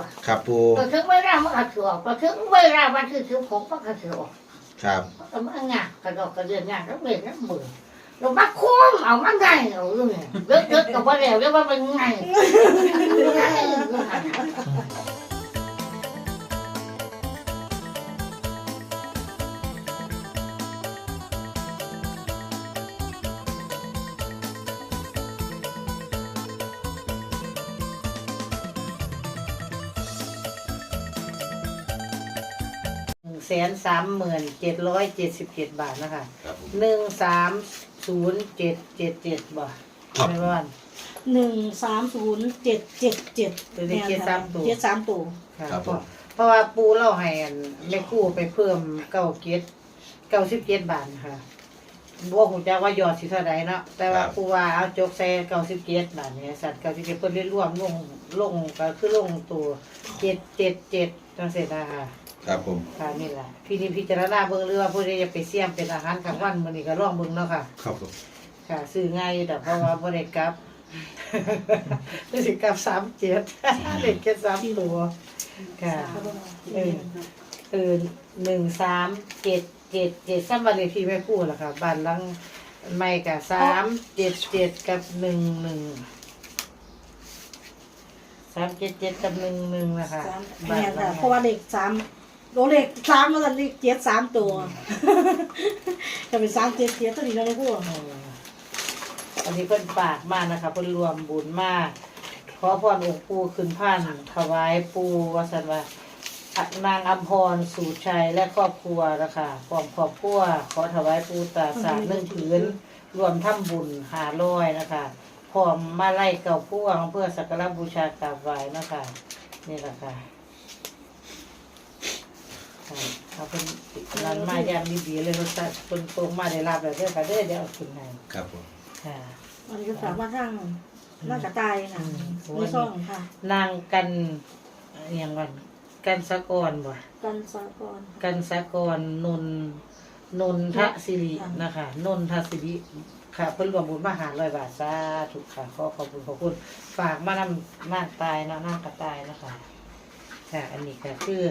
ว่าครับปูก็ถึงเวลามันก็ถือออกก็ถึงเวลาวันที่ถือผมมันก็ถือออกครับก็มันงานกระดอกกระเดือนงานก็เบ็ดน้ำมือเรามาคุ้มเอามันได้เอาเรื่องเนี่ยเยอะๆกับว่าแล้วเรียกว่าเป็นไงไง แสนสามหมื่นเจ็ดร้อยเจ็ดสิบเจ็ดบาทนะคะครับผม หนึ่งสามศูนย์เจ็ดเจ็ดเจ็ดบาทครับ ไม่ว่า หนึ่งสามศูนย์เจ็ดเจ็ดเจ็ดตัวนี้เจ็ดสามตัว เจ็ดสามตัว ค่ะครับเพผราะมเพราะว่าปูเล่าให้อันแม่ครู่ไปเพิ่มเก้าเกตเก้าสิบเกตบาทค่ะบวกหูจักว่ายอดสิเท่าใดเนาะแต่ว่าปูว่าเอาจกใส่เก้าสิบเกตบาทเนี่ยสัตว์เก้าสิบเกตเพิ่นได้รวมลงลงก็คือลงตัวเจ็ดเจ็ดเจ็ดจังเสร็จนะคะ ครับผม ค่ะนี่แหละพี่นี่พิจารณาเบิ่งหรือว่าผู้ใดจะไปเสี่ยมเป็นอาหารกลางวันมื้อนี้ก็ลองเบิ่งเนาะค่ะ ครับผม ค่ะซื้อง่ายอยู่แต่เพราะว่าบ่ได้กลับ ได้สิกลับสามเจ็ดเด็กแค่สามตัวค่ะ เออเออหนึ่งสามเจ็ดเจ็ดเจ็ดซ้ำวันเลขที่แม่พูดล่ะค่ะบ้านหลังไม่กับสามเจ็ดเจ็ดกับหนึ่งหนึ่งสามเจ็ดเจ็ดกับหนึ่งหนึ่งนะคะสามบ้านเนี่ยหลัค่ะงเพราะว่าเลขสาม โดเลขสามมันเลขเจ็ดสามตัวจะเป็นสามเจ็ดเจ็ดตัวนี้เราได้พูดอออันนี้เพิ่นปากมากนะคะเพิ่นรวมบุญมากขอพรองค์ปู่ขึ้นผ่านถวายปู่วสันว่านางอัมพรสู่ชัยและครอบครัวนะคะพร้อมครอบครัวขอถวายปู่ตาสามหนึ่งผืนรวมทำบุญหาร้อยนะคะพร้อมมาไล่เก่าพ่วงเพื่อสักการะบูชากราบไหว้นะคะนี่แหละค่ะค่ะ เอาเป็นนันมายามดีๆเลยรสชาติคนตรงมาได้รับแล้วเด้อค่ะเด้อเดี๋ยวเอาขึ้นให้ครับผมค่ะอันนี้ก็ฝากว่าร่างร่างกระต่ายนะอืมมีซ่องค่ะ นางกันอหย่างวันกันสะกอนบ่กันสากร กันสะกอนนนนนทศิริค่ะ นะคะนนทศิริค่ะเพิ่นรวมบุญมาหาร้อยบาทสาธุค่ะขอขอบคุณขอบคุณฝากมานำนางตายเนาะนางกระตายนะคะค่ะอันนี้ก็คือ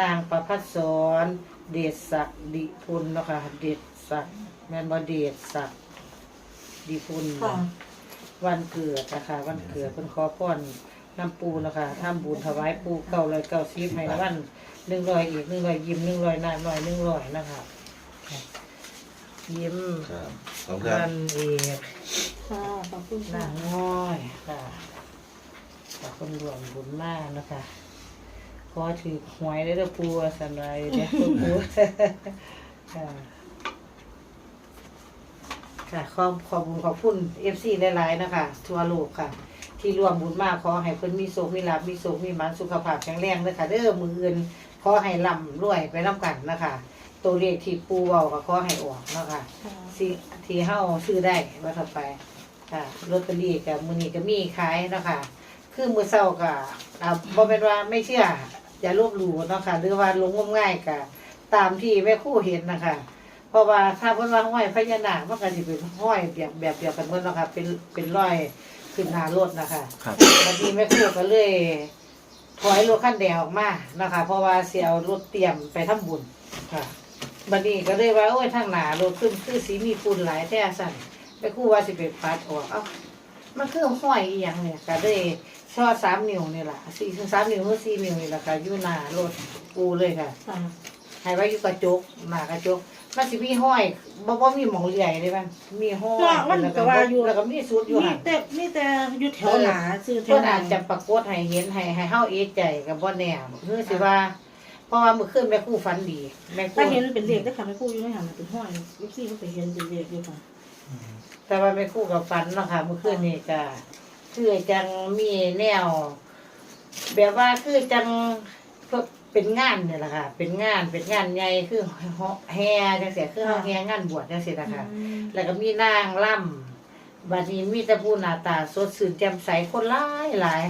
นางประพัดสอนเดชศักดิ์ดิพุนเนาะค่ะเดชศักดิ์แม่นบ่เดชศักดิ์ดิพุนค่ะ วันเกิดนะคะวันเกิดเพิ่นขอพรน้ำปูนะคะทำบุญถวายปูเก้าร้อยเก้าสิบให้วันหนึ่งร้อยอีกหนึ่งร้อยยิ้มหนึ่งร้อยหน้าหน่อยหนึ่งร้อยนะคะยิ้มครับขอบคุณครับวันเอกค่ะขอบคุณหน้าค่ะน้อยค่ะขอบคุณรวมบุญมากนะคะข อถือหวยได้เด้อปูสันไรเด้อปูค่ะค่ะขอบขอบคุณขอบคุณเอฟซีหลายๆนะคะ ทั่วโลกค่ะ ที่ร่วมบุญมากขอให้เพิ่นมีโชคมีลาภมีโชคมีหมันสุขภาพแข็งแรงเด้อค่ะเด้อมืออื่นขอให้ร่ำรวยไปนํกันนะคะ ตัวเลขที่ปูเว้าก็ขอให้ออกเนาะค่ะค่ะสิที่เฮาซื้อได้ว่าต่อไปค่ะลอตเตอรี่กับมื้อนี้ก็มีขายเนาะค่ะคือมื้อเช้าก็อ่าบ่แม่นว่าไม่เชื่อ อย่าลบหลู่เนาะค่ะหรือว่าหลงงมง่ายก็ตามที่แม่ครูเห็นนะคะ เพราะว่าถ้าเพิ่นว่าห้อยพญานาคมันก็สิเป็นห้อยแบบแบบเดียวกันเบิดเนาะค่ะเป็นเป็นรอยขึ้นหน้ารถนะคะครับ บางทีแม่ครูก็เลยถอยรถคันแดงออกมานะคะ เพราะว่าสิเอารถเตรียมไปทำบุญค่ะบัดนี้ก็เลยว่าโอ้ยทางหน้ารถขึ้นคือสีมีฝุ่นหลายแท้สั่นแม่ครูว่าสิไปปัดออกเอ้ามันคือห้อยอีหยังเนี่ยก็เลย ช่อสามนิ้วนี่ล่ะสี่สามนิ้วหรือสี่นิ้วนี่ล่ะค่ะอยู่หน้ารถกูเลยค่ะค่ะให้ไว้อยู่กระจกหน้ากระจกมันสิมีห้อยบ่บ่มีหมองเลื่อยเลยมันมีห้อยก็มันแล้วก็ว่าอยู่แล้วก็มีสุดอยู่มีหั่นแต่มีแต่อยู่แถวหนาซื้อแถเพิ่วนหนาอาจจะปรากฏให้เห็นให้ให้เฮาเอะใจกับบ่แน่คือสิว่า เพราะว่าเมื่อคืนแม่ครูฝันดีแม่ครูถ้าเห็นเป็นเลขได้ค่ะไม่พูดอยู่ในหันเป็นห้อยลูกซี่ก็ไปเห็นเป็นเลขอยู่ค่ะแต่ว่าแม่ครูกับฝันเนาะค่ะเมื่อคืนนี้ก็ คือจังมีแนว แบบว่าคือจังเป็นงานเนี่ยแหละค่ะ เป็นงานเป็นงานใหญ่คือแห่จังซี่คือเฮาแห่งานบวชจังซี่นะคะแล้วก็มีนางล่ำบัดนี้มีแตะพูหน้าตาสดชื่นแจ่มใสคนหลายหลาย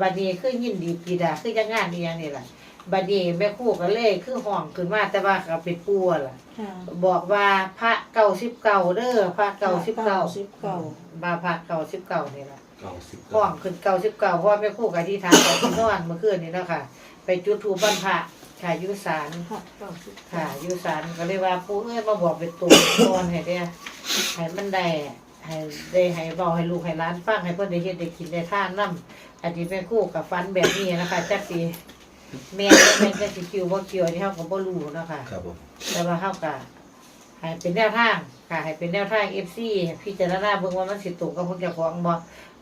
บัดนี้คือยินดีปีดาคือจังงานอีหยังนี่ล่ะบัดนี้แม่ครูก็เลยคือห้องขึ้นมาแต่ว่าก็เป็นปัวล่ะค่ะบอกว่าพระเก่าสิบเก่าเด้อพระเก่าสิบเก่าสิบเก้าบาพระเก่าสิบเก่านี่ล่ะเก้าสิบห้องขึ้นเก้าสิบเก้าเพราะว่าแม่ครู่กับที่ทานของที่นอนเมื่อคืนนี้เนาะค่ะ ไปจุดธูปบ้านพระค่ะอยุสานค่ะเก้าสิบค่ะอยุสานก็เลยว่าปู่เอ้ยมาบอกเป็นตัวนอนให้ได้ให้มันได้ให้ได้ให้เบาให้ลูกให้ร้านฟังให้เพิ่นได้เฮ็ดได้กินได้ทานนํอันนี้แม่ครู่กับฟันแบบนี้นะคะจักสิแม่แม่จะสิคิวบ่คิวอันนี้เฮาก็บ่รู้เนาะค่ะ ครับผม แต่ว่าเฮาก็ ให้เป็นแนวทางค่ะให้เป็นแนวทาง FC พิจารณาเบิ่งว่ามันสิตรงกับพวกเจ้าของบ่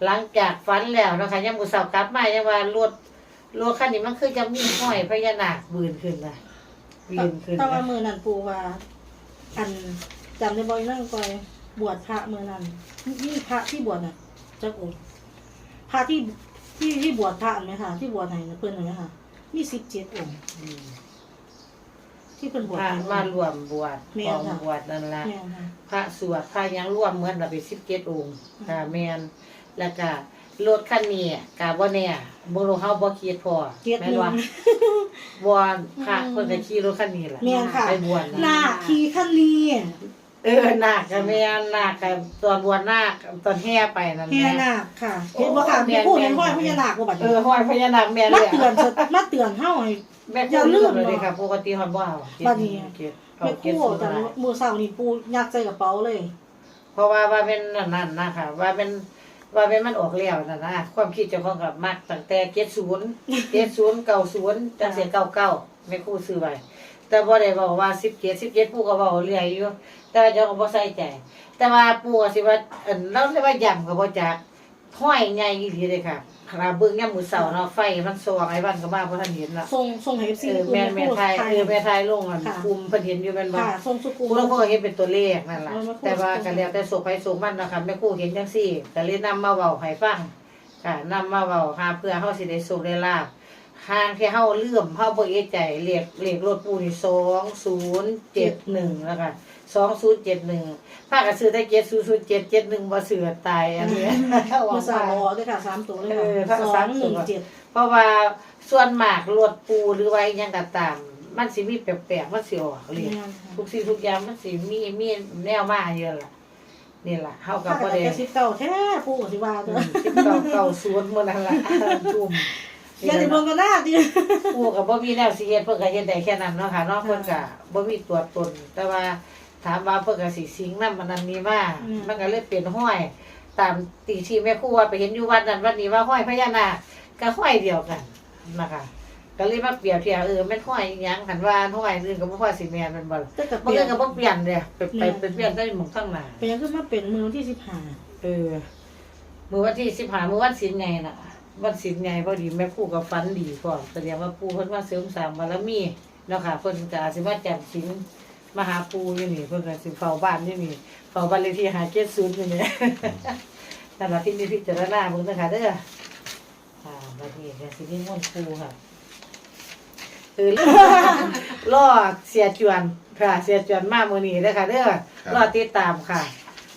หลังจากฝันแล้วเนาะคะยามมื้อเช้ากลับมายังว่ารถรถคันนี้มันคือจะมีห้อยพญานาคบืนขึ้นนะบืนขึ้นถ้าว่านะมือนั่นปูว่า อันจำได้บ่อยนั่งก่อยบวชพระมือนั่นนี่พระที่บวชน่ะเจ้าองค์พระที่ที่ที่บวชพระอันไหมคะที่บวชไหนนะเพื่อนเห็นไหมคะมีสิบเจ็ดองค์อืม ที่เป็นบวชพระให้มารวมบวชแม่กนองค่ะบวชนั่นล่ะ แม่ค่ะพระสวดพระหยังรวมเหมือนเราเป็น17องค์ค่ะแม่นแล้วก็รถคันนี้ก็บ่แน่บ่รู้เฮาบ่คิดพอเกียรติแม่หนนึ่ว่างบวชพระเพิ่นก็ขี่รถคันนี้แหละแม่นค่ะ ไปบวชหน้าทีขั้นนี้เออนาคก็แม่นนาคก็ตอนบวชนาคตอนแห่ไปนั่นพญานาคค่ะเห็นบ่ค่ะมีพูดเห็นว่าพญานาคบ่บัดเอนี้อห้อยพญานาคแม่นมาเลยเตือนสติมาเตือนเฮาให้ แม่อย่าก็ลืลืมมเลยเนาะค่ะปกติฮอดบ่เอาบัดนี้เก็บแม่เอาเก็บคู่สูงแต่หลายมือเช้านี่ปูยัดใส่กระเป๋าเลยเพราะว่าว่าเป็นนั่นนั่นนะคะว่าเป็นว่าเป็นมันออกแล้วนั่นนะความคิดเจ้าของกับมักตั้งแต่เจ็ดศูนย์เจ็ดศูนย์เก้าศูนย์จังเสียเก้าเก้าไม่ครู่ซื้อไว้แต่บ่ได้บอกว่าสิบเจ็ดสิบเจ็ดปู่ก็บอกเรื่อยอยู่แต่ว่าเจ้าก็บ่ใส่ใจ แต่ว่าปู่ก็สิว่าเอันเราเรียกว่าย่ำก็บ่จักห้อยใหญ่อีหลีเลยค่ะ ขณะเบิ่งยามมื้อเช้าเนาะไฟมันสว่างไอ้บ้านก็มาบ่ทันเห็นละส่งส่งให้ FC เออแม่นแม่ไทยเออแม่ไทยลงอันค่ะคุมเพิ่นเห็นอยู่แม่นบ่ค่ะส่งสุกุลผู้เราก็เห็นเป็นตัวเลขนั่นแหละเออมาพูดแต่ว่าก็แล้วแต่สุขไปสุขมันนะคะแม่ครู่เห็นจังซี่ก็เลยนำมาเว้าให้ฟังค่ะนำมาเว้าหาเพื่อเฮาสิได้สุขได้ลาภทางที่เฮาลืมเฮาบ่เอะใจเลขเลขรถปูนี่2071แล้วก็ 2071พากันซื้อได้7007 71บ่ซื้อตายอันนี้มือเช้าออกด้วยค่ะสามตัวเลยเออค่ะถ้าสอสางมหตัวนึ่งเจ็ดเพราะว่าส่วนมากรถปูหรือว่าอิหยังก็ตาม มันสิมีแปลกๆมันสิออกเลขทุกสิ่งทุกอย่างมันสิมีมีแนวมาเยอะล่ะนี่ล่ะเฮากับก็บ่ได้ได้สิบเก้าแท้ปูสิว่าเด้อสิบเก้าเก้าศูนย์มื้อนั้นล่ะทุ่มอย่าได้เบิ่งกันหน้าดิผู้ก็บ่มีแนวสิเฮ็ดเพิ่นก็เฮ็ดได้แค่นั้นเนาะค่ะเนาะเพิ่นก็บ่มีตัวตนแต่ว่า ถามว่าเพิ่นก็สิสิงนำมันนั้นนี้มามันก็เลยเป็นห้อย ตามตีที่แม่ครูว่าไปเห็นอยู่วัดนั้นวัดนี้ว่าห้อยพญานาคก็ห้อยเดียวกันนะคะก็เลยมาเปรียบเทียบเออแม่นห้อยอีหยังคันว่าห้อยอื่นก็บ่ห้อยสิแม่นแมันบ่ล่ะแต่กับบางเปลี่เรื่ยอนงก็บ่เปลี่ยนเลยไปไปไปเปลี่ยนได้หมองข้างหน้าเป็นยังขึ้นมาเป็นมือวันที่สิบห้าเออมื้อวันที่สิบห้ามื้อวันศีลไงน่ะวันศีลไงพอดีแม่ครูก็ฝันดีพร้อมแสดงว่าปู่เพิ่นว่าเสริมสร้างบารมีเนาะค่ะเพิ่นก็อาจสิมาจำศีล มาหาปู่อยู่นี่เพิ่นก็สิเฝ้าบ้านอยู่นี่เฝ้าบ้านเลขที่570อยู่นี่นั่นล่ะที่มีพิจารณาเบิ่งเด้อค่ะเด้ออ่าบัดนี้ก็สินิมนต์ปู่ค่ะเออรอเสียจวนค่ะ เสียจวนมามื้อนี้เด้อค่ะเด้อรอติดตามค่ะ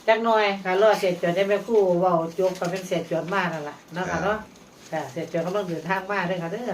จักหน่อยค่ะรอเสียจวนได้แม่ครู่เว้าจบก็เป็นเสียจวนมานั่นล่ะเนาะค่ะเนาะค่ะเสียจวนกำลังเดินทางมาเด้อค่ะเด้อ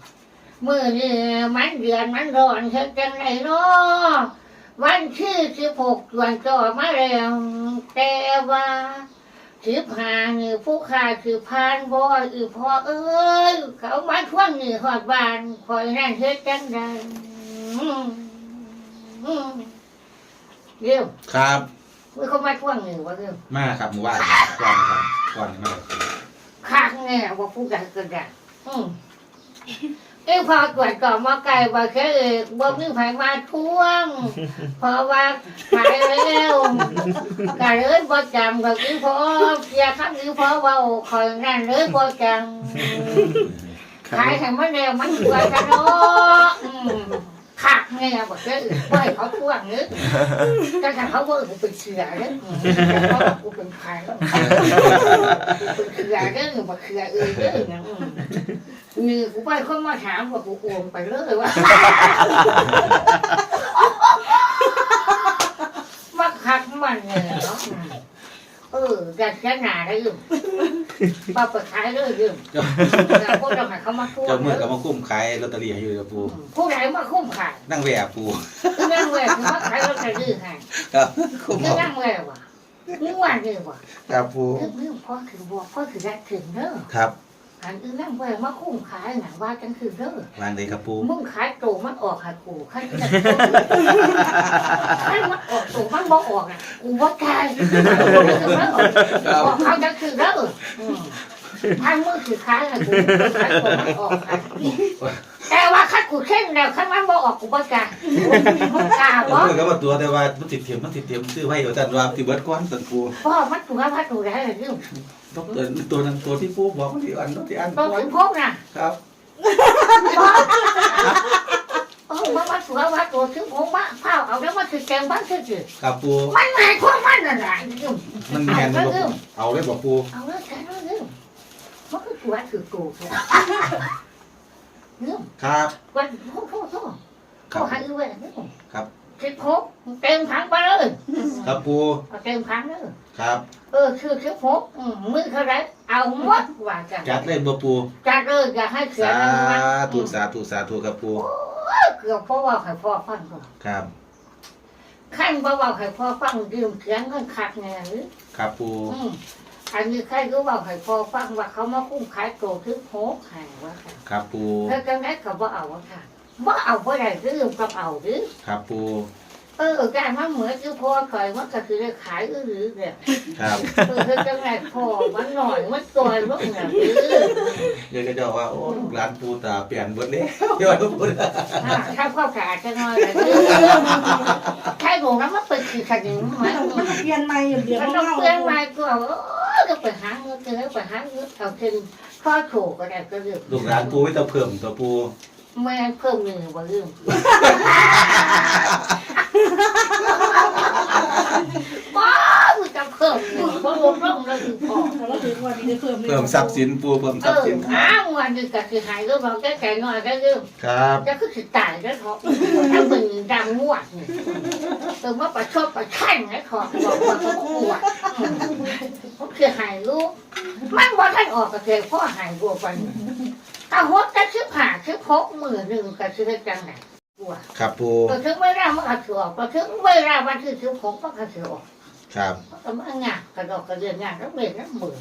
มนต์ปูกาครับปูคือพระขาวเออนี่มนต์ปูกาปูคือพระขาวปูปูปูคุมก็คือสถานเก่าวันเก่าชอบสักการะบูชาเทวไทยเทวาทุกพระองค์เมื่อนี้มันเดือนมันร้อนเฮ็ดจังไรเนาะวันที่สิบหกวันก็มาแล้วแต่ว่าสิบห้านี่ผู้ขายคือพานบ่อยอือพ่อเอ้ยเขามาทวงนี่หอดบานคอยนั่นเฮ็ดจังไดอืมอืมเดี๋ยวครับมือเขามาทวงนี่ว่าเดี๋ยวมาครับหมู่บ้านก่อนครับก่อนมาข้างแน่ว่าผู้ใดก็ได้อืม เอ้ยพอตรวจก่อนมาไก่ว่าแค่เอกบ่มีไผมาทวงเพราะว่าขายแล้วก็เลยบ่จำกับอีพอเสียคำอีพอเว่าคอยนั่นเลยบ่จำขายให้มันแล้วมันสวยกันเนาะอืมขักแไงอะบอกเลยว่าให้เขาท่วงเนื้อแต่ถ้าเขาว่ากูเป็นเสือเนี่ยแต่เขาว่ากูเป็นใครกูเป็นเสือเนี่ยบอกเสือเอื่นเนี่ย นะนี่กูไปคนมาถามว่ากูโอมไปเลยว่ามาคักมันเนี่ยเนาะเอออยากจะหนาได้ยืมป้าเปิดขายเลยยืมพวกเราขายเขามาท่วงเจ้าเมื่อกับมาคุ้มขายลอตเตอรี่ให้อยู่กับปูผู้ใดมาคุ้มขายนั่งแหวกปูคือนั่งแหวกคือว่าขายลอตเตอรี่ให้ครับคุ้มคือเอานั่งแหวกว่ะนี่ว่านี่ว่ะครับปูคือเรื่องพ่อคือบอกพ่อคือแรกถึงเด้อครับ อันอื่นนั่งแหวกมาคุ้มขายหนังว่าจังคือเด้อวางเลยครับปูมึงขายโตมันออกหากูขายจะขายมันออกโตมันบ่ออกอะกูว่าตายมันออกออกเขาจังคือเด้อ อืมทางมือคือขายหากูขายโตมันออกหากูแต่ว่าคัดกูเข้มแล้วคัดมันบ่ออกกูบ่กล้าบ่กล้าบ่เมื่อกับว่าตัวแต่ว่ามันติดเทียมมันติดเทียมซื้อไว้เดี๋ยวจันวางติเบิร์ดก้อนสันปูพ่อมันตัวพัดตัวได้เลยยุ่งต้องตัวตัวนั้นตัวที่ปูบอกมันที่อันที่อันต้องก้อถึนงพกน่ะครับเออมันมาตัวพัดตัวถึงพกมาเผาเอาแล้วมันคือแกงบ้านคือจืดครับปูมันหมายความมันอะไรยุ่งมันแมนเลยบอกเอาเลยบอกปูเอาแล้วแค่นั้นยุ่ งมันคือตัวถือกูเลยยุ่งครับ วันโทษโทษโทษครัเขาบหายด้วยยุ่งครับ สิบหกเต็มถังไปเลยครับปูเอาเต็มถังเลยครับ เออคือสิบหกมือเท่าไรเอาหมดว่าจังจัดเลยบ่ปูจัดเลยอย่าให้เสียสาเงินนะธุสาธุสาธุครับปูเกือบพ่อว่าให้พ่อฟังก่อนครับขั้นบ่เบาให้พ่อฟังยืมเสียงเงินขาดแน่หรือครับปูอืม อันนี้ใครก็เบาให้พ่อฟังว่าเขามาคุ้มขายโตถึงโหกหายว่าค่ะครับปูเธอจังไดก็บ่เอาว่าค่ะบ่เอาบ่ได้ยืมกับเอาหรือครับปูเออการมันเหมือนคือพ่อคอยมันก็คือได้ขายอื้อหรือเนี่ยครับเออเธอจังไดพ่อมันหน่อยมันตัวลูกเนี่ยหรือเดี๋ยวก็จะว่าโอ้ลูกหลานปูตาเปลี่ยนหมดแล้วเดี๋ยวลูกปูอ่าถ้าพ่อขาดจะน้อยเลยใช่ผมนั้นมันเป็นคือขนิมไหมมันก็เปลี่ยนใหม่อยู่เดียวมันมันต้องเล่าเปลี่ยนใหม่ก็เอาเออก็ ไปหาเงินเจอไปหาเงินเอาถึงข้อถูกก็ได้ก็เรื่องลูกหลานปูไม่ต้องเพิ่มตัวปูแม่เพิ่มหนึ่งว่าเรื่องว้า วจะเพิ่มหนึ่งเพราะรวมร่องเราถึงพอแต่ว่าถึงวันนี้ได้เพิ่มลยเพิ่มทรัพย์สินปูเพิ่มทเอรัพย์อสินอ้าววันหนึ่งก็คือหายก็บอกแก้ไขหน่อยก็เรื่อง ครับจะคือสิตายก็ท้อถ้ามึงดังงวดนี่เออว่าประชดประชันนะขอบอกว่าเขาขวดเขาคือหายลูกมันว่าท่านออกกระเทยพ่อหายบัวปันถ้าหดจะชิบหาชิบหกมือหนึ่งก็คือจังไหนบัวครับปูก็ถึงเวลามันก็ถือออกก็ถึงเวลาวันที่ชิบหกมันก็ถือออก ครับก็มันงานกระดอกกระเดือนงานแล้วเบ็ดแล้วมือ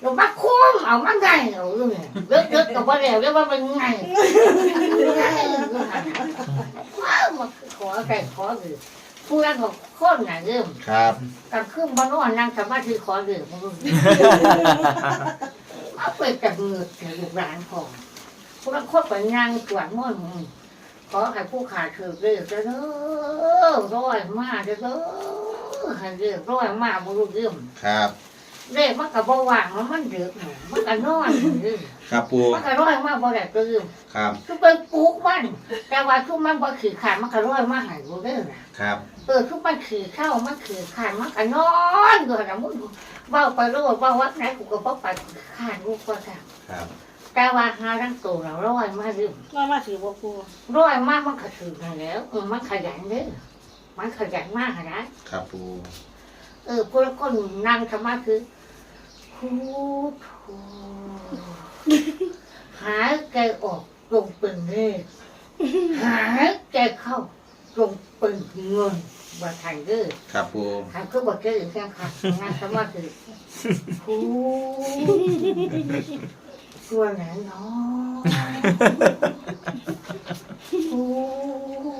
เรามาคุ้มเอามันไงเอาเรื่องเลิกเลิกกับว่าแล้วเรียกว่ามันไงว้าวมันขอไก่ขอหรือผู้นั้นของคนไหนเรื่องครับกับเครื่องบ้านนอนนั่งสมาธิขอเรื่องมึงเอาไปจับมือถือลูกหลานพอพวกนั้นโคตรไปนั่งสวนม่อนขอให้ผู้ขาดถือเรื่องเด้อร้อยมากเด้อ ให้เรื่องร้อยมากบุรุษเรื่องครับเด็กมันก็บ่ว่างมันมันดึกหนูมันก็นอนอยู่ครับปูมันก็ร้อยมากบ่ได้ตื่นครับคือเป็นปลูกมันแต่ว่าทุกมันบ่ขี่ขามันก็ร้อยมาใหายบ่ได้น่ะครับเออทุกมันขี่เข้ามันขี่ขานมันก็นอนอยู่น่ะมึงเว้าไปโลดเว้าวัดไหนกูก็บ่ไปขานกูก็ทำครับแต่ว่าหาทั้งตัวเราร้อยมาดึกว่ามาถือว่าปูร้อยมากมันก็ถือนั่นแล้วเออมันขยันเด้อ มันขยันมากนะ ครับปูเออพวกคนนั่งสมาธิพูดโธหายใจออกลงเป็นเลขหายใจเข้าลงเป็นเงินว่าทันเด้อครับปูทางคือบอกเจออีกแค่ค่ะงานสมาธิพูตัวไหนเนาะพูอืม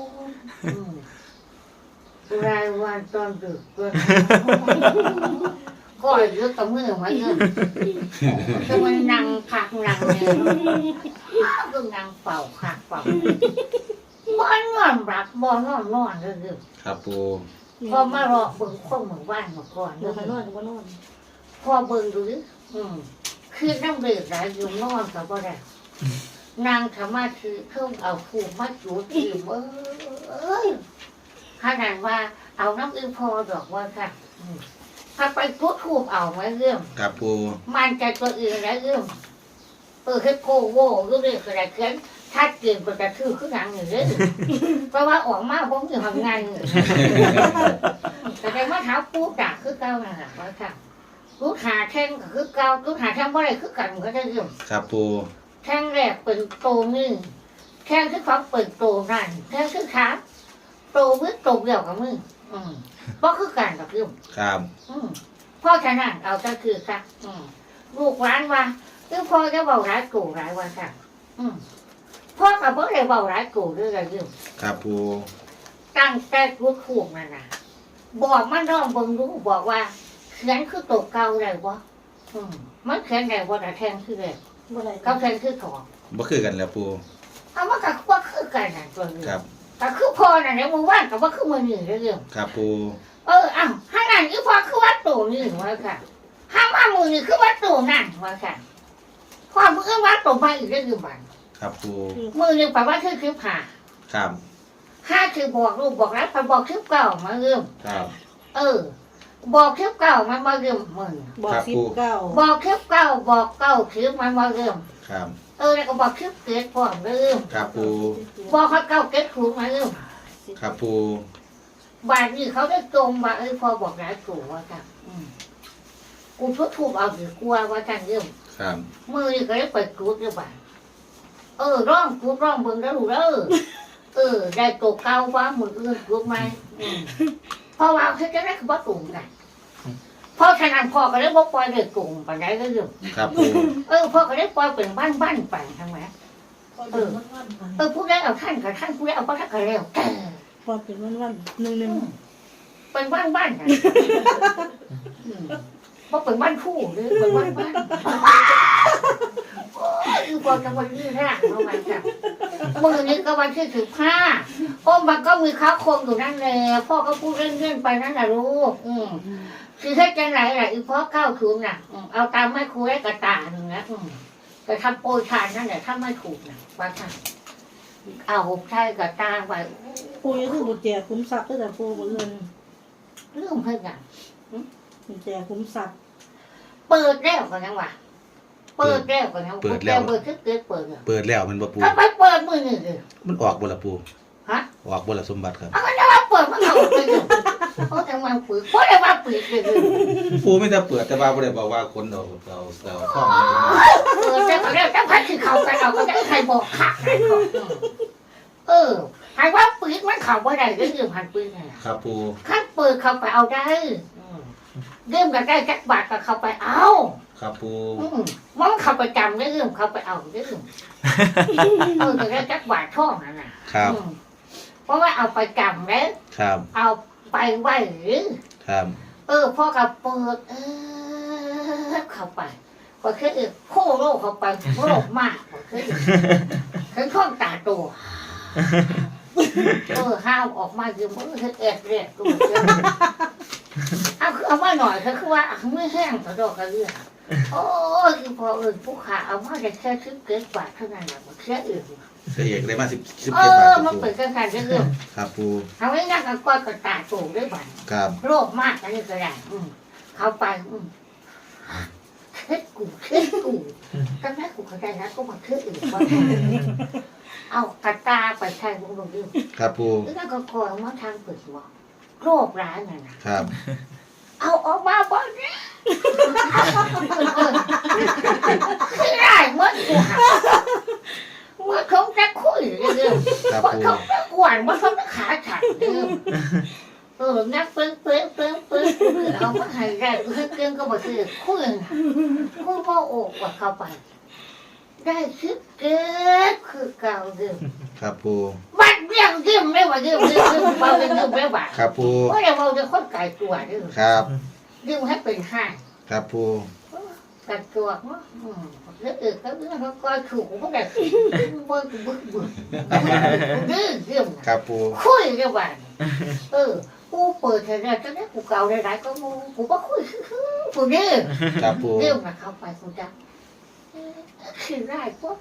รายวันตอนดึกตัวไหนเนาะก็เยอะกับมือมาเยอะคือมันนั่งพักนั่งเนี่ยก็นั่งเป่าคักเป่าบ้านนอนรักบ้านนอนนอนเลยครับปูพอมารอเบิ่งข้อมือบ้านมาก่อนเดี๋ยวไปนอนเดี๋ยวไปนอนพอเบิ่งดูดิอืมคือน้ำเดือดไหลอยู่นอนกับบ่ได้นางธรรมาคือเครื่องเอาผูกมาจูดจีบเอ้ย ขนาดว่าเอาน้ำอึพอดอกว่าค่ะอืมถ้าไปทุบทูบเอาไหมเรื่องครับปูมันใจตัวอื่นแล้วเรื่องเออคือโกโว่ก็เรื่องอะไรเกินถ้าเกินก็จะคือขึ้นหนังอย่างนี้เพราะว่าออกมาผมอยู่ทำงานอยู่แต่ในมาเท้าปูด่าคือเก้าน่ะค่ะว่าค่ะลูกหาแท่งก็คือเก้าลูกหาแท่งเมื่อไรคือกันก็ได้เรื่องครับปูแท่งแรกเป็นโตนี่แท่งที่เขาเปิดโตนั่นแท่งที่ขา โตมือโตเดียวกับมืออืมเพราะคือกันกับเรื่องครับอืมพ่อฉะนั้นเอาก็คือค่ะอืมลูกร้านว่าคือพ่อจะเบาร้ายกูร้ายว่าค่ะอืมพ่อกับพ่อเลยเบาร้ายกูเรื่องอะไรอยู่ครับปูตั้งแต่กูถูกนั่นนะบอกมันร้องเบิ่งรู้บอกว่าเขียนคือตกเก่าได้บ่อืมมันเขียนได้บ่แต่แทงคือเลยบ่ได้เขาแทงคือถอดบ่คือกันแล้วปูเอามันก็ว่าคือกันน่ะตัวนี้ครับ แต่คือพ่อน่ะเนี่ยมึงว่านกับว่าคือมือหนึ่งเรื่องครับปูเอออ้าวห้านั่นอีพอคือวัดตู่นี่วะค่ะห้ามามือนี่คือวัดตู่นั่นวะค่ะความมือวัดตู่มาอีกเรื่องอยู่บ้านครับปูมือหนึ่งแปลว่าคือคือผ่าครับห้าคือบอกลูกบอกแล้วไปบอกคือเก่ามาเริ่มครับเออ บอกคือเก่ามันมาเริ่มมือบอกสิบเก้าบอกคือเก่าบอกเก่าคือมันมาเริ่มครับ เออแล้วก็บอกคือเกิดพร้อมเริ่มครับปูบอกเขาเก่าเกิดถูกมาเริ่มครับปูบานนี้เขาได้ตรงว่าเออพอบอกแล้วถูกว่าค่ะอืมกูทุบถูกเอาถือกลัวว่ากันเริ่มครับมือนี่ก็ได้เปิดกรูดด้วยบ้านเออร้องกรูดร้องเบิ่งแล้วรู้เด้อเออได้ตัวเก่าว่ามืออื่นกรูดไหมอืมเพราะว่าเขาจะได้คือว่าตุ่มกันเพราะฉะนั้นพ่อก็ได้บอกปล่อยเลยตุ่มไปได้ก็อยู่ครับปูเออพ่อก็ได้ปล่อยเป็นบ้านบ้านๆไปทั้งแหมเออผู้ได้เอาท่านกับท่านผู้ได้เอาพระท่านก็แล้วแต่พอเป็นวันวันๆหนึ่งหนึ่งเป็นบ้านบ้านๆกันอืมเพราะเป็นบ้านคู่หรือเป็นบ้านบ้านโอ้ยคือพอจะวันนี้ร่างเข้ามาจ้ะมือนี้ก็วันที่สิบห้าโอ้มันก็มีข้าวโคมอยู่นั่นแหละพ่อก็พูดเล่นๆไปนั่นแหละลูกอืม คือถ้าจะไหนล่ะอีพ่อเก้าถูกน่ะอืมเอาตามไม่ครูได้กระตาหนึ่งนะอืมแต่ทำโปรยทานนั่นแหละถ้าไม่ถูกนะว่าท่านเอาใช่กระตาไว้ปูยังคือบุญแจคุ้มทรัพย์ตั้งแต่ปูบ่เงินเรื่องเพื่อนกันบุญแจคุ้มทรัพย์เปิดแล้วกันยังวะเปิดแล้วกันยังเปิดแล้วเปิดคือเกิดเปิดอะเปิดแล้วมันบ่ปูถ้าไปเปิดมือหนึ่งเลยมันออกบ่ละปูฮะออกบ่ละสมบัติครับเอามันจะมาเปิดมันเอาไปเลย เพราแต่มันปิดเพราะแต่ว่าเปิดเลยปูไม่ได้เปิดแต่ว่าบ่ได้บอกว่าคนเอาเอาเอาข้องมาตรงนี้เออแต่เรื่องแต่พัดคือเขากันเราก็จะใครบอกขาดใครบอกเออใครว่าปืนมันเขาว่าได้ก็ยืมหันปืนไงครับปูขั้นปืนเขาไปเอาได้เรื่องกันได้จักบาทก็เขาไปเอาครับปูมันเขาไปจำได้เรื่องเขาไปเอาเรื่องเออแต่ได้จักบาทท่องนั่นน่ะครับเพราะว่าเอาไปจำแล้วครับ เอา ไปไว้หรือครับเออพ่อกับเปิดเออเข้าไปก็คือเออโคโรเข้าไปโรคมากก็คือคือข้องตาตัวเออห้ามออกมาอยู่มือคือเอ็ดเรียกตัวเดียวเอาคือเอามาหน่อยคือว่าไม่แห้งกระดอกกระเรื่องโอ้ยคือพอเออผู้ขาเอามาได้แค่ชิ้นเกิดบาทเท่านั้นแหละมันแค่อื่น เสียเอกได้มาสิบสิบเอเจ็ดบาทอครับมันปูเป็นการเรื่องครับปูทำให้นั่งกับก้อยกับตาโตด้วยบัตครับโรคมากอันนี้ก็ได้อืมเข้าไปอืมเช็ดกูเช็ดกูตั้งแต่กูเข้าใจนะก็มาเช็ดอื่นว่าเอากระตาไปใช้วงลงดิครับปูแล้วก็คอยมาทางเปิดหัวโรคร้ายน่ะนะครับเอาออกมาบ่เนี่ยคือได้เมื่อกูหัก เมื่อเขาจะคุยเรื่องครับว่าปูเขาจะกวนว่าเขาจะขาฉันเรื่องเออนักเปิ้งเปิ้งเปิ้งเปิ้งเอามาให้ได้เพื่อนเกินก็บอกคือคุยคุยพ่อโอกว่าเข้าไป ได้คิดเกิดคือเก่าเดิมครับปูบัดเรียงยืมไม่ว่ายืมยืมยืมเบาเป็นยืมไม่ว่าครับปูเพราะเดี๋ยวเราจะคนไก่ตัวเดิมครับยืมให้เป็นห้าครับปู กันตัวเนาะอืม แล้วเออเขาเรื่องเขาก็ถูกพวกแบบบึ้งบึ้งบึ้งดื้อเรื่องครับปูคุยกันวันเออกูเปิดเทอมจะได้กูเก่าได้หลายก็งูกูก็คุยกูดื้อครับปูเรื่องนะเข้าไปกูจะคือได้พวก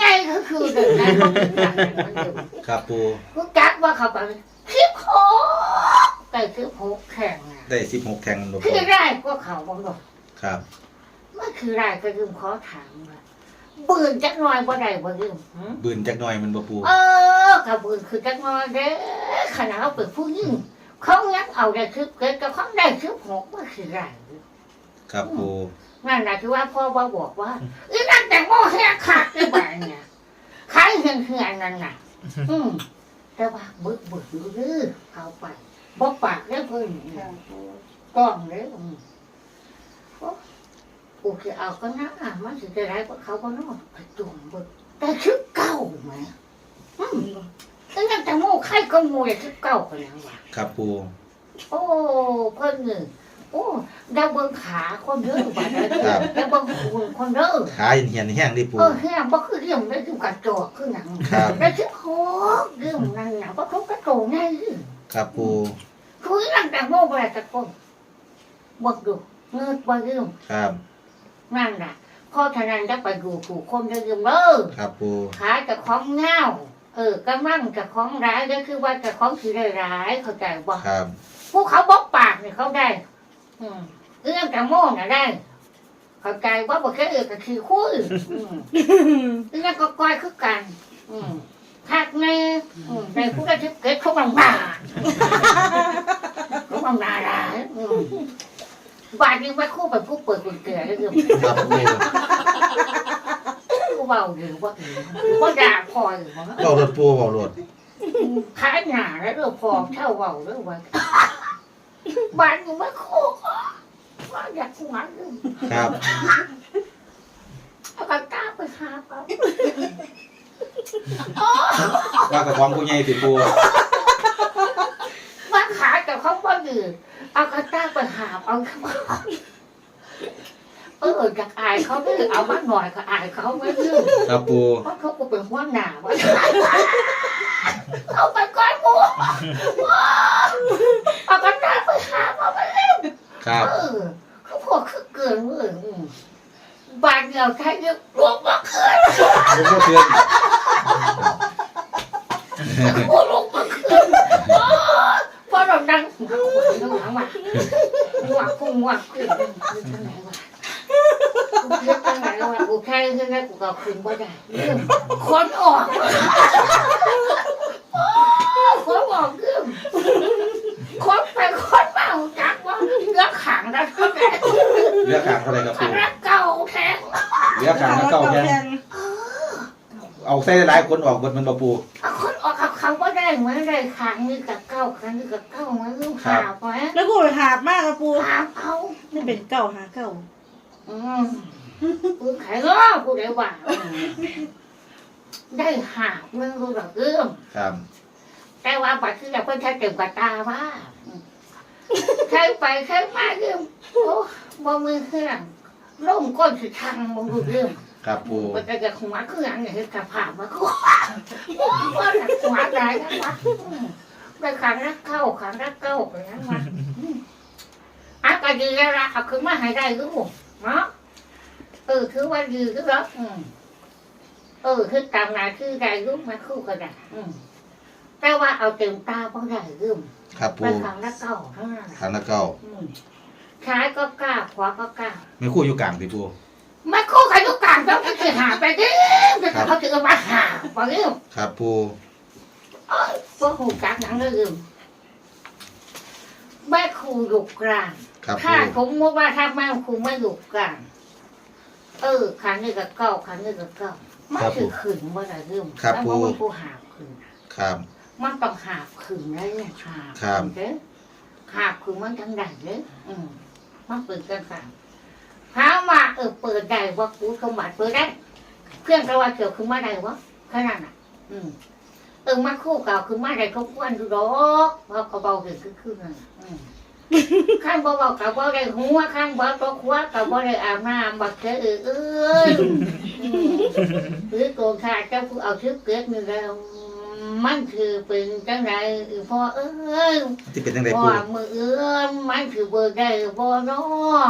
ไงก็คือเดินได้ก็คือกันมันอยู่ครับปูกูกักว่าเขาไปคลิปโคแต่คลิปโคแข่งได้สิบหกแทงหลวงคือได้ก็เขาบังดอครับ มันคือได้ก็ยืมขอถามว่าปืนจักหน่อยบ่ได้บ่ยืมหืมบืนจักหน่อยมันบ่ปู เออกับปืนคือจักหน่อยเด้อขนาดเขาเป็นผู้ยิ่งเขางักเอาได้คลิปเกิดกับเขาได้คลิปหกมันคือได้ครับปูนั่นแหละที่ว่าพ่อว่าบอกว่าอีนั่นแต่งโมแหกขาดได้บ้านเนี่ยขายเหือนเหือนนั่นน่ะ อืมแต่ว่าเบิกเบิกดูดื้อเข้าไปบ่ปากได้เพิ่นกล้องเลยอืมโอ้โอเคเอาก็นะอะมันสิจะได้กว่าเขาก็นอกไปจุ่มเบิกแต่คือเก่าไหมอืมอีนั่นแต่งโมใครก็โมเลยคือเก่ากันแล้วว่ะครับปูโอ้เพิ่นหนึ่งโอ้ดาวเบิ่งขาคนเด้อบัดนี้ดาวเบิ่งหูคนเด้อขาเหียนแห้งดิปูเออแห้งบ่คือเรื่องได้คือกระจอกคือหนังครับได้คือโคกเรื่องนั่นน่ะบ่ทุกกระโตไงครับปูคุยนั่งแต่โมบ่ได้ตะโกนบ่ดูเงิดบ่ลืมครับ นั่นน่ะเพราะฉะนั้นจะไปดูถูกคนจะลืมเด้อครับปูขาจะของเงาเออกำลังจะของร้ายก็คือว่าจะของสิได้ร้ายเข้าใจบ่ครับพวกเขาบอกปากเนี่ยเขาได้ อืมเรื่องกระโม่น่ะได้ เข้าใจว่าบอกแค่เออก็คือคุยอืมเรื่องก็ก้อยคือกัน อืมทักในอืมในผู้กระทิบเกิดเขาบังบาเขาบังบาได้อืม บาดนี้ว่าคู่แบบคู่เปิดกุญแจแล้วคือครับปูคู่เบาอยู่ว่าอื่นว่าด่าพออยู่ว่าเบารถปูเบารถขายหนาแล้วเรื่องพอเช่าเบาเรื่องว่าบาดนี้ว่าคู่ว่าอยากหวานเรื่องครับเอาปากกาไปหาเขาว่ากับของผู้ใหญ่ติปูว่าขายกับเขาบ่ดื้อ เอากระต้าไปหาเอาเขาเออจากอายเขาดื้อเอามาหน่อยก็อายเขาไม่ดื้อครับปูเพราะเขาก็เป็นหัวหน้าว่าเอาไปก้อนหมูเอากระต้าไปหาเอาไปเล่นครับเออเขาพวกคือเกินเมื่อืมบาดเดียวแค่เนี้รวมมาเกินผมก็เตือนโอ้ลงมาคืน พอเราดังหัวหัวหัวมาหัวกูหัวขึ้นขึ้นทางไหนวะกูขึ้นทางไหนวะกูแค่ขึ้นแล้วกูก็ขึ้นบ่ได้คนออกคนออกขึ้นคนไปคนมาจักว่าเลือกขังแล้วเท่าไหร่เลือกขางเท่าไหรครับขัปูงแล้วเก่าแทงเลือกขางแล้วเก้าแทงเอาใส่หลายคนออกเบิดมันบ่ปูเอาคนออกกับ เขาก็ได้เหมือนได้ขังนี่กับเก้าขังนี่กับเก้ามันลูกหาบไว้แล้วกูไปหาบมากครับปูหาบเอานี่เป็นเก่าหาเก่าอืมกูขายล้อกูได้ว่าอืมได้หาบมึงรู้หรอกเรื่องครับแต่ว่าบัตรคือจะเพิ่นใช้เต็มกระตาว่าอืมใช้ไปใช้มาเรื่องโอ้บ่มือเครื่องล่มก้นสิทางมึงรู้เรื่อง ครับปูมันจะจะหัวเครื่องเนี่ยกระผ่ามาก็ว่าว่าหัวได้ทั้งวันอืมไปขันรักเข้าขันรักเข้าไปทั้งวันอืมอะก็ดีแล้วละเอาขึ้นมาให้ได้รู้เนาะเออคือว่าดีก็แล้วอืมเออคือตามนาคือได้รู้มาคู่กันได้อืมแต่ว่าเอาเต็มตาเพราะได้รู้ครับไปปูขันรักเข้าเท่านั้นขางละเก้าอืมซ้ายก็กล้าขวาก็กล้าไม่คู่อยู่กลางติปูไม่คู่ใครทุ กการต้องก็คือหาไปเด้อเขาถือมาหาไปเรื่องครับปูพวกหูกักหนังเรื่องแม่ครูอยู่กลางครับถ้าปูผมมติว่าถ้าแม่ครูไม่อยู่กลาง เออขันนี่ก็เก้าขันนี่ก็เก้ามันถือขืนว่าอะไรเรื่องแล้วมันครูหาขืน ครับ มันต้องหาบขืนได้เนี่ยหาบครับ เด้อหาบขืนมันทั้งใดเด้ออืมมันเปิดกันสาม ถามว่าเออเปิดได้ว่ากูสมบัติเปิดได้เพื่อนก็ว่าเกี่ยวคือมาได้วะขนาดน่ะ อืมเออมาคู่เก่าคือมาได้เขาควนดูดอกเพราะเขาเบาเกิดคือคือนั่นน่ะอืมข้างเบาเบากับบ่ได้หัวข้างเบาตัวขวากับบ่ได้อาบน้ำบักเจอเออเอ้ยอืมหรือโกงขาดเจ้าผู้เอาชื่อเกิดนี่แล้วมันคือเป็นจังไรเออพ่อเอ้ยที่เป็นยังไงพ่อปูมือเอื้อมมันคือเบอร์ได้บ่เนาะ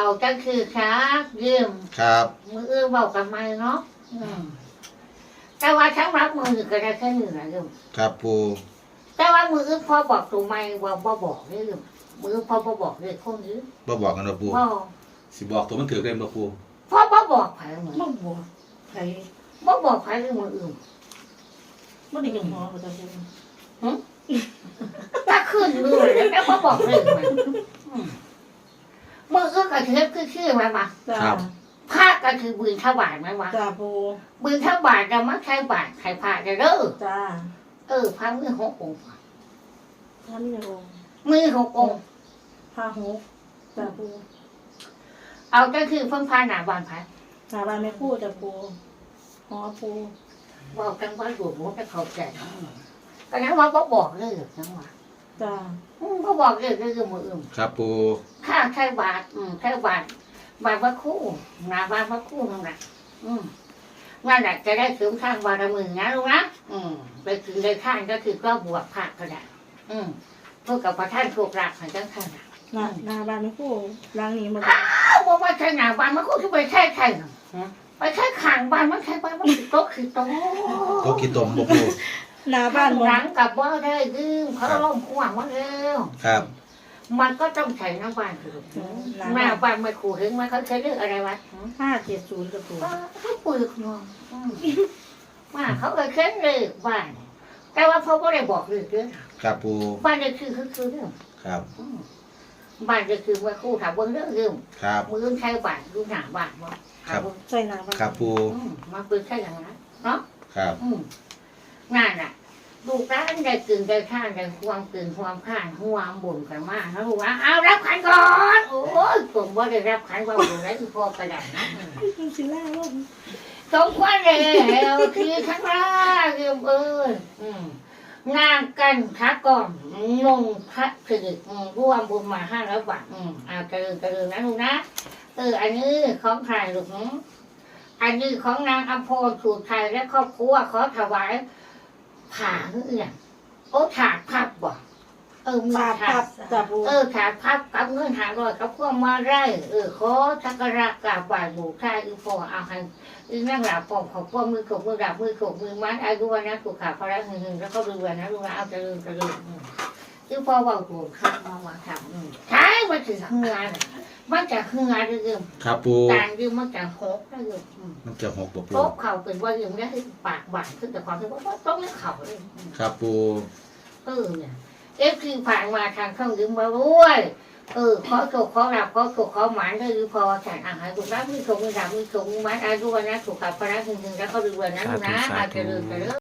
เอาจังคือขาเยี่ยมครับ มือเอื้อมเบากันไหมเนาะอืมแต่ว่าทั้งรับมือนี่ก็ได้แค่หนึ่งนะโยมครับปูแต่ว่ามืออื่นพอบอกตัวไม่ว่าบ่บอกนี่โยมมืออื่นพอบ่บอกเลยคนนี้บ่บอกกันนะปูบ่สิบอกตัวมันถือเล่นบ่ปูพอบ่บอกไผมือมาบวชไผบ่บอกไผเลยมืออื่นบ่ได้กินหอบ่จ้ะปูถ้าขึ้นเลยแล้วบ่บอกเลยมันอื มมืออื่นก็เทปคือชื่อมามาจ้าพระก็คือบืนทบาทไหมวะจ้าปูบืนทบาทจะมักใช้บาทใช้ผ้าจะเด้อจ้าเออพระมือหกองค์ท่านนี่นะองค์มือหกองค์พาหกจ้าปูเอาก็คือเพิ่งพาหนาบานพระหาบ้านแม่ครู่จ้าปูหอปูบอกกันว่าหลวงพ่อจะเข้าใจก็นั้นว่าบ่บอกเลยจังหวะ จ้าอืมบ่บอกเลยก็คือมืออื่นครับปูข้าใช้บาทอืมใช้บาทบาทพระครู่หนาบาทพระครู่นั่นแหละอืมว่าแหละจะได้เสริมข้างบารมีนะลูกนะอืมไปถึงได้ข้างก็คือก็บวชพระก็ได้อืมเพื่อกับพระท่านถูกรักให้จังท่านน่ะหน้าหน้าบ้านแม่ครู่ล้างนี้มาอ้าวบอกว่าใช่หนาบานมันก็คือไปใช่ใช่น่ะไปใช่ขางบานมันใช่บานมันคือโต๊ะคือโต๊ะ โตะกี่ตมบ่ปู หน้าบ้านบ่หลังกับว่าได้ยืมเขาล่มขวางมาแล้วครับ มันก็ต้องใช้น้ำบานคือหน้าบานไม่ขู่ถึงมันเขาใช้เรื่องอะไรวะห้าเจ็ดศูนย์จ้าปูเขาปึกเนาะอืมว่าเขาเคยเค้นเลยบ้านแต่ว่าเขาก็ได้บอกเลยเรื่องครับปูบ้านเด็กคือคือคือเรื่องครับอืมบ้านเด็กคือว่าครู่ถามเบิ่งเรื่องเรื่องครับ มือใช้บ้านดูหน้าบ้านว่าครับ ใส่หน้าบ้านครับปูอืมมันเป็นแค่อย่างนั้นเนาะ ครับอืมนั่นน่ะ ลูกร้านได้กึ่งได้ข้านได้ความกึ่งความข้านความบ่นกันมากนะลูกนะเอารับขันก่อนโอ้ยผมว่าได้รับขันว่าบ่นได้คือพอกระดาษนะสิล่าลงสมควรแล้วคือทั้งราเรื่องเอ้ยอืมงานกันทักก่อนงงพระคือร่วมบุญมาห้าร้อยบาทอืมเอาเจริญเจริญนะลูกนะเอออันนี้ของใครลูกอันนี้ของนางอภพรสูตรไทยและครอบครัวขอถวาย ผ่าเอื่อนโอ้ถาดพับบ่เออมีปาถาปัดบจ้าปูเออถาดพับกับเงินหาร้อยกับพวกมาไร่เออขอสักการะกราบไหว้บูชาอีพอเอาให้อีนั่งหลับปองขอบพวกมือขบมือดับมือขบมือมัดอายุวันนะถูกขาพระหึงหึงแล้วก็ดูวันนะดูนะเอาจะลืมจะลืมคือพอเบาตัวข้ามาว่าทำใช่มันจะเฮือ มันจะเฮือเรื่องครับปูการยืมมันจะหกเรื่องมันจะหกบ่ปูโต๊ะเข่าเป็นว่ายืมได้ปากบาดขึ้นแต่ความที่ว่าต้องเล่นเข่าเลยครับปูเออเนี่ยเอฟคือผ่านมาทางช่องยืมมาด้วยเออขอโชคขอรับขอโชคขอหมานได้หรือพอฉันอาหารถูกรับมือขบมือดับมือขบมือมัดอายุวันนะถูกขาพระหึงหึงแล้วก็ดูวันนะดูนะอาจจะลืมไปเลย